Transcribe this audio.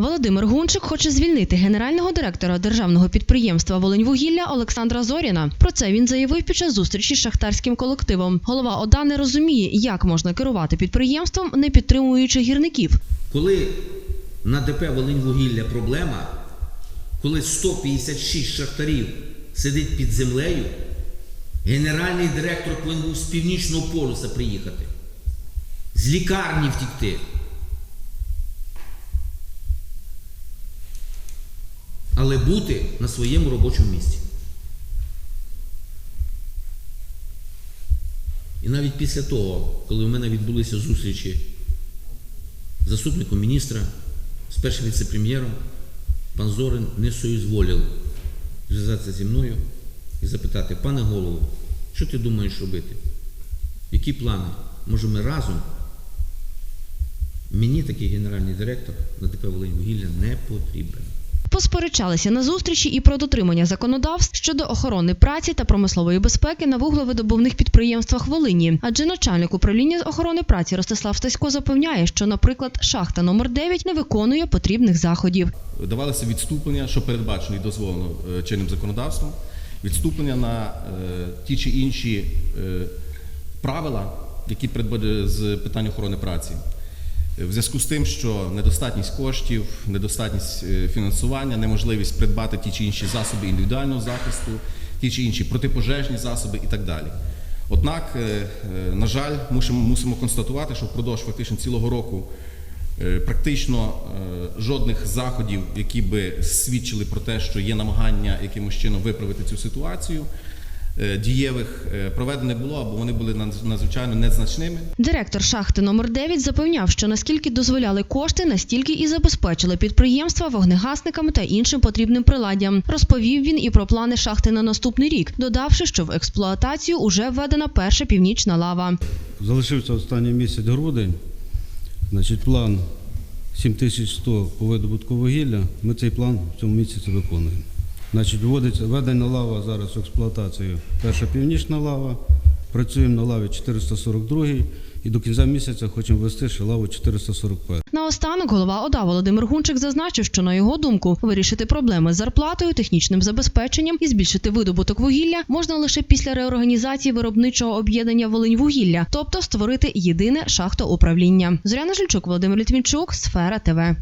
Володимир Гунчик хоче звільнити генерального директора державного підприємства Волиньвугілля Олександра Зоріна. Про це він заявив під час зустрічі з шахтарським колективом. Голова ОДА не розуміє, як можна керувати підприємством, не підтримуючи гірників. Коли на ДП Волиньвугілля проблема, коли 156 шахтарів сидить під землею, генеральний директор повинен був з північного полюса приїхати, з лікарні втікти. Але бути на своєму робочому місці. І навіть після того, коли у мене відбулися зустрічі з заступником міністра, з першим віце-прем'єром, пан Зорин не соізволив зв'язатися зі мною і запитати, пане голову, що ти думаєш робити? Які плани? Може ми разом? Мені такий генеральний директор на ДП Волиньвугілля не потрібен. Посперечалися на зустрічі і про дотримання законодавств щодо охорони праці та промислової безпеки на вуглевидобувних підприємствах Волині. Адже начальник управління охорони праці Ростислав Стасько запевняє, що, наприклад, шахта номер 9 не виконує потрібних заходів. давалися відступлення, що передбачено і дозволено е, чинним законодавством, відступлення на е, ті чи інші е, правила, які з питань охорони праці. В зв'язку з тим, що недостатність коштів, недостатність е, фінансування, неможливість придбати ті чи інші засоби індивідуального захисту, ті чи інші протипожежні засоби і так далі. Однак, е, е, на жаль, мусимо, мусимо констатувати, що впродовж фактично цілого року Практично жодних заходів, які би свідчили про те, що є намагання якимось чином виправити цю ситуацію, дієвих е, проведено не було, або вони були надз- надзвичайно незначними. Директор шахти номер 9 запевняв, що наскільки дозволяли кошти, настільки і забезпечили підприємства вогнегасниками та іншим потрібним приладдям. Розповів він і про плани шахти на наступний рік, додавши, що в експлуатацію уже введена перша північна лава. Залишився останній місяць грудень. Значить, план 7100 по видобутку вугілля. Ми цей план в цьому місяці виконуємо. Значить, вводиться введена лава зараз в експлуатацію. Перша північна лава. Працюємо на лаві 442 і до кінця місяця хочемо ввести ще лаву 441. Наостанок голова ОДА Володимир Гунчик зазначив, що на його думку вирішити проблеми з зарплатою, технічним забезпеченням і збільшити видобуток вугілля можна лише після реорганізації виробничого об'єднання Волиньвугілля, тобто створити єдине шахтоуправління. Зоряна Жильчук, Володимир Літвінчук, Сфера ТВ.